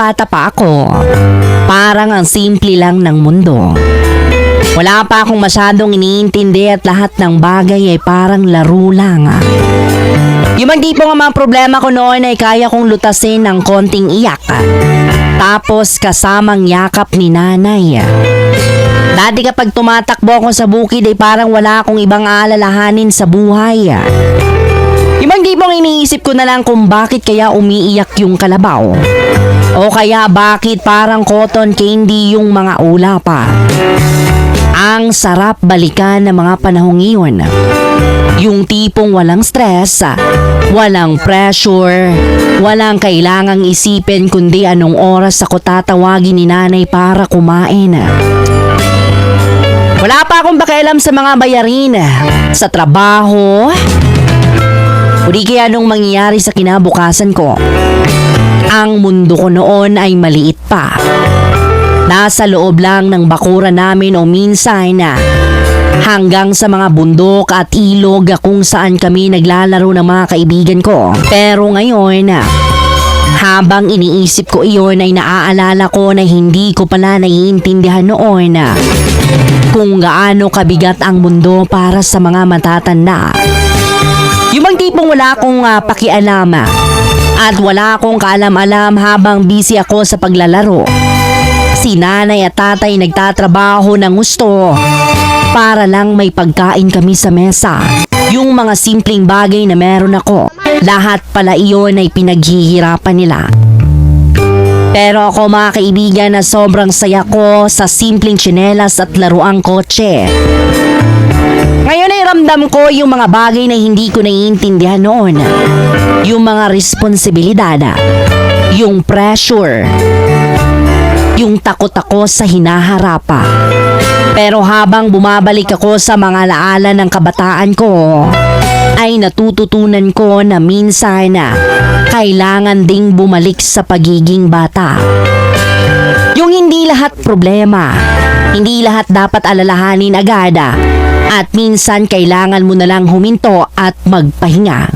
bata pa ako, parang ang simple lang ng mundo. Wala pa akong masyadong iniintindi at lahat ng bagay ay parang laro lang. Yung mga tipo nga mga problema ko noon ay kaya kong lutasin ng konting iyak. Tapos kasamang yakap ni nanay. Dati kapag tumatakbo ako sa bukid ay parang wala akong ibang alalahanin sa buhay. Tipong iniisip ko na lang kung bakit kaya umiiyak yung kalabaw. O kaya bakit parang cotton candy yung mga ulapa. Ang sarap balikan ng mga panahong iyon. Yung tipong walang stress, walang pressure, walang kailangang isipin kundi anong oras ako tatawagin ni nanay para kumain. Wala pa akong pakialam sa mga bayarin, sa trabaho, di kaya anong mangyayari sa kinabukasan ko. Ang mundo ko noon ay maliit pa. Nasa loob lang ng bakura namin o minsan na hanggang sa mga bundok at ilog kung saan kami naglalaro ng mga kaibigan ko. Pero ngayon, habang iniisip ko iyon ay naaalala ko na hindi ko pala naiintindihan noon kung gaano kabigat ang mundo para sa mga matatanda. Yung bang tipong wala akong ah, pakialam ah, at wala akong kaalam-alam habang busy ako sa paglalaro. Si nanay at tatay nagtatrabaho ng gusto para lang may pagkain kami sa mesa. Yung mga simpleng bagay na meron ako, lahat pala iyon ay pinaghihirapan nila. Pero ako mga kaibigan na sobrang saya ko sa simpleng tsinelas at laruang kotse. Ramdam ko yung mga bagay na hindi ko naiintindihan noon. Yung mga responsibilidad, yung pressure, yung takot ako sa hinaharapa. Pero habang bumabalik ako sa mga laala ng kabataan ko, ay natututunan ko na minsan na kailangan ding bumalik sa pagiging bata. Yung hindi lahat problema, hindi lahat dapat alalahanin agad at minsan kailangan mo na lang huminto at magpahinga.